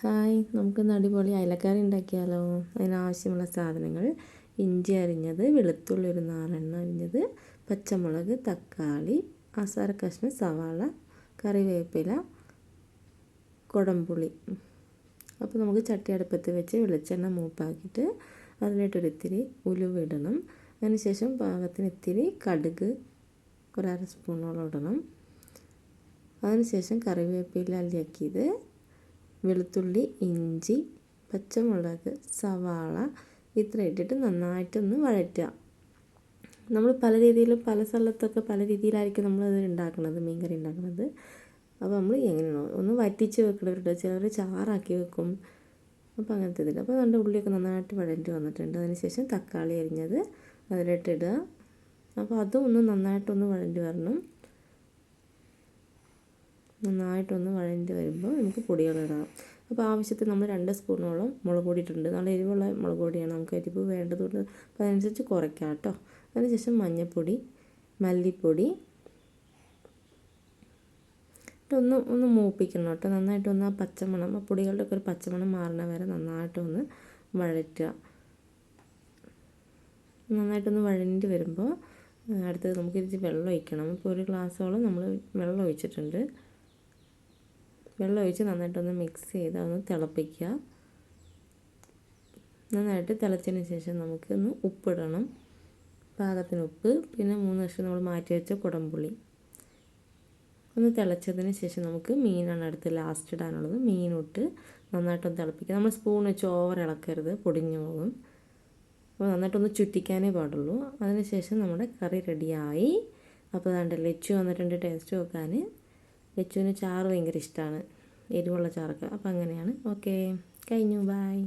Hi നമുക്ക് അടിപൊളി അയലക്കറി ഉണ്ടാക്കിയാലോ? അതിനാവശ്യമുള്ള സാധനങ്ങൾ. ഇഞ്ചി അരിഞ്ഞത് വെളുത്തുള്ളി ഒരു നാലെണ്ണ അരിഞ്ഞത് പച്ചമുളക് തക്കാളി അസാര കഷ്ണം സവാള കറിവേപ്പില കുടംപുളി. അപ്പോൾ നമുക്ക് ചട്ടി അടുപ്പത്ത് വെച്ച് വെളിച്ചെണ്ണ മൂപ്പാക്കിയിട്ട് അതിലിട്ടൊരു ഇത്തിരി ഉലുവ ഇടണം. അതിനുശേഷം പാകത്തിന് ഇത്തിരി കടുക് ഒരര സ്പൂണോളം ഇടണം. അതിനുശേഷം കറിവേപ്പില അല്ലിയാക്കിയത് വെളുത്തുള്ളി ഇഞ്ചി പച്ചമുളക് സവാള ഇത്ര ഇട്ടിട്ട് നന്നായിട്ടൊന്ന് വഴറ്റുക. നമ്മൾ പല രീതിയിലും പല സ്ഥലത്തൊക്കെ പല രീതിയിലായിരിക്കും നമ്മളത് ഉണ്ടാക്കുന്നത് മീൻകറി ഉണ്ടാക്കുന്നത്. അപ്പോൾ നമ്മൾ എങ്ങനെയാണോ ഒന്ന് വറ്റിച്ച് വെക്കുന്നവരുണ്ട് ചിലർ ചാറാക്കി വെക്കും. അപ്പോൾ അങ്ങനത്തെ ഇതില്ല അപ്പോൾ നമ്മുടെ ഉള്ളിയൊക്കെ നന്നായിട്ട് വഴറ്റി വന്നിട്ടുണ്ട്. അതിനുശേഷം തക്കാളി അരിഞ്ഞത് അതിലിട്ടിടുക. അപ്പോൾ അതും ഒന്ന് നന്നായിട്ടൊന്ന് വഴണ്ടി വരണം. നന്നായിട്ടൊന്ന് വഴഞ്ഞ് വരുമ്പോൾ നമുക്ക് പൊടികളിടാം അപ്പോൾ ആവശ്യത്തിന് നമ്മൾ രണ്ട് സ്പൂണോളം മുളക് പൊടി ഇട്ടിട്ടുണ്ട്. നല്ല എരിവുള്ള മുളക് പൊടിയാണ് നമുക്ക് എരിവ് വേണ്ടതുകൊണ്ട് അപ്പോൾ അതനുസരിച്ച് കുറയ്ക്കാം കേട്ടോ. അതിനുശേഷം മഞ്ഞൾപ്പൊടി മല്ലിപ്പൊടി. ഒന്ന് ഒന്ന് മൂപ്പിക്കണം കേട്ടോ. നന്നായിട്ടൊന്ന് ആ പച്ചമണം ആ പൊടികളുടെ ഒക്കെ ഒരു പച്ചമണം മാറണ വരെ നന്നായിട്ടൊന്ന് വഴറ്റുക. നന്നായിട്ടൊന്ന് വഴഞ്ഞിട്ട് വരുമ്പോൾ അടുത്തത് നമുക്ക് ഇച്ചിരി വെള്ളം ഒഴിക്കണം. ഇപ്പോൾ ഒരു ഗ്ലാസ്സോളം നമ്മൾ വെള്ളം ഒഴിച്ചിട്ടുണ്ട്. വെള്ളം ഒഴിച്ച് നന്നായിട്ടൊന്ന് മിക്സ് ചെയ്ത് ഒന്ന് തിളപ്പിക്കുക. നന്നായിട്ട് തിളച്ചതിന് ശേഷം നമുക്കൊന്ന് ഉപ്പിടണം. പാകത്തിന് ഉപ്പ് പിന്നെ മൂന്ന് വർഷം നമ്മൾ മാറ്റി വെച്ച കുടംപുളി. ഒന്ന് തിളച്ചതിന് ശേഷം നമുക്ക് മീനാണ് അടുത്ത് ലാസ്റ്റ് ഇടാനുള്ളത്. മീനിട്ട് നന്നായിട്ടൊന്ന് തിളപ്പിക്കുക. നമ്മൾ സ്പൂൺ വെച്ച് ഓവർ ഇളക്കരുത് പൊടിഞ്ഞു പോകും. അപ്പോൾ നന്നായിട്ടൊന്ന് ചുറ്റിക്കാനേ പാടുള്ളൂ. അതിന് ശേഷം നമ്മുടെ കറി റെഡിയായി അപ്പോൾ അതാണ്ട് ലെച്ചു വന്നിട്ടുണ്ട് ടേസ്റ്റ് നോക്കാൻ. ലച്ചുവിന് ചാറ് ഭയങ്കര ഇഷ്ടമാണ് എരിവുള്ള ചാറൊക്കെ. അപ്പോൾ അങ്ങനെയാണ്. ഓക്കെ. കഴിഞ്ഞു. ബായ്